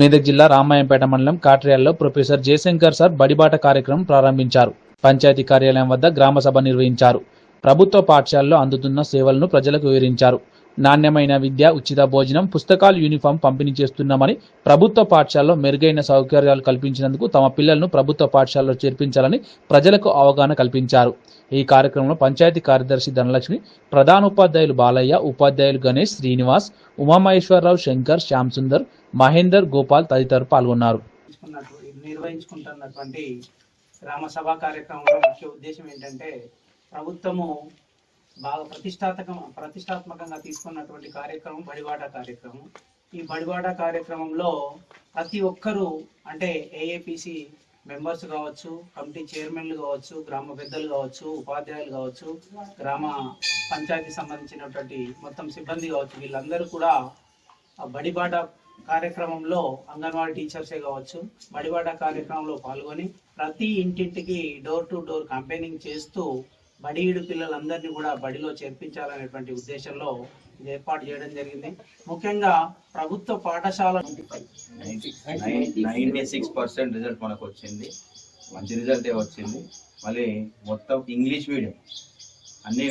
మెదక్ జిల్లా రామాయంపేట మండలం కాట్రియాల్లో ప్రొఫెసర్ జయశంకర్ సార్ బడిబాట కార్యక్రమం ప్రారంభించారు. పంచాయతీ కార్యాలయం వద్ద గ్రామ సభ నిర్వహించారు. ప్రభుత్వ పాఠశాలలో అందుతున్న సేవలను ప్రజలకు వివరించారు. నాణ్యమైన విద్య ఉచిత భోజనం పుస్తకాలు యూనిఫామ్ పంపిణీ చేస్తున్నామని ప్రభుత్వ పాఠశాలలో మెరుగైన సౌకర్యాలు కల్పించినందుకు తమ పిల్లలను ప్రభుత్వ పాఠశాలలో చేర్పించాలని ప్రజలకు అవగాహన కల్పించారు. ఈ కార్యక్రమంలో పంచాయతీ కార్యదర్శి ధనలక్ష్మి ప్రధాన ఉపాధ్యాయులు బాలయ్య ఉపాధ్యాయులు గణేష్ శ్రీనివాస్ ఉమామహేశ్వరరావు శంకర్ శ్యామ్ సుందర్ మహేందర్ గోపాల్ తదితరులు పాల్గొన్నారు. నిర్వహించుకుంటున్నటువంటి గ్రామ సభ కార్యక్రమంలో ముఖ్య ఉద్దేశం ఏంటంటే ప్రభుత్వము బాగా ప్రతిష్టాత్మక ప్రతిష్టాత్మకంగా తీసుకున్నటువంటి కార్యక్రమం బడివాడ కార్యక్రమం. ఈ బడివాడ కార్యక్రమంలో ప్రతి ఒక్కరూ అంటే ఏఏపిసి మెంబర్స్ కావచ్చు కమిటీ చైర్మన్లు కావచ్చు గ్రామ పెద్దలు కావచ్చు ఉపాధ్యాయులు కావచ్చు గ్రామ పంచాయతీ సంబంధించినటువంటి మొత్తం సిబ్బంది కావచ్చు వీళ్ళందరూ కూడా ఆ బడిబాట కార్యక్రమంలో అంగన్వాడీ టీచర్సే కావచ్చు బడిబాట కార్యక్రమంలో పాల్గొని ప్రతి ఇంటింటికి డోర్ టు డోర్ క్యాంపెయినింగ్ చేస్తూ బడియుడు పిల్లలందరినీ కూడా బడిలో చేర్పించాలనేటువంటి ఉద్దేశంలో ఇది ఏర్పాటు చేయడం జరిగింది. ముఖ్యంగా ప్రభుత్వ పాఠశాల నైన్టీ సిక్స్ పర్సెంట్ రిజల్ట్ మనకు వచ్చింది మంచి రిజల్టే వచ్చింది. మళ్ళీ మొత్తం ఇంగ్లీష్ మీడియం. అన్ని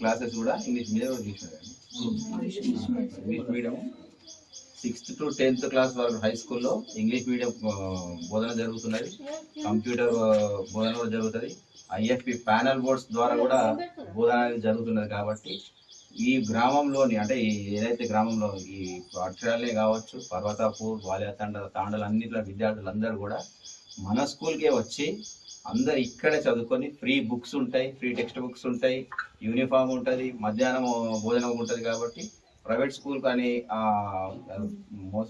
క్లాసెస్ కూడా ఇంగ్లీష్ మీడియం తీసుకున్నారండి English medium. Sixth to tenth class వరకు హై స్కూల్లో ఇంగ్లీష్ మీడియం బోధన జరుగుతున్నది. కంప్యూటర్ బోధన కూడా జరుగుతుంది. ఐఎఫ్పి ప్యానల్ బోర్డ్స్ ద్వారా కూడా బోధన అనేది జరుగుతున్నది కాబట్టి ఈ గ్రామంలోని అంటే ఏదైతే గ్రామంలో ఈ అక్షరాలే కావచ్చు పర్వతాపూర్ వాలియా తాండ తాండలు అన్నిట్లో విద్యార్థులందరూ కూడా మన స్కూల్కే వచ్చి అందరు ఇక్కడే చదువుకొని ఫ్రీ బుక్స్ ఉంటాయి ఫ్రీ టెక్స్ట్ బుక్స్ ఉంటాయి యూనిఫామ్ ఉంటుంది మధ్యాహ్నం భోజనం ఉంటుంది కాబట్టి ప్రైవేట్ స్కూల్ కానీ ఆ, మోసం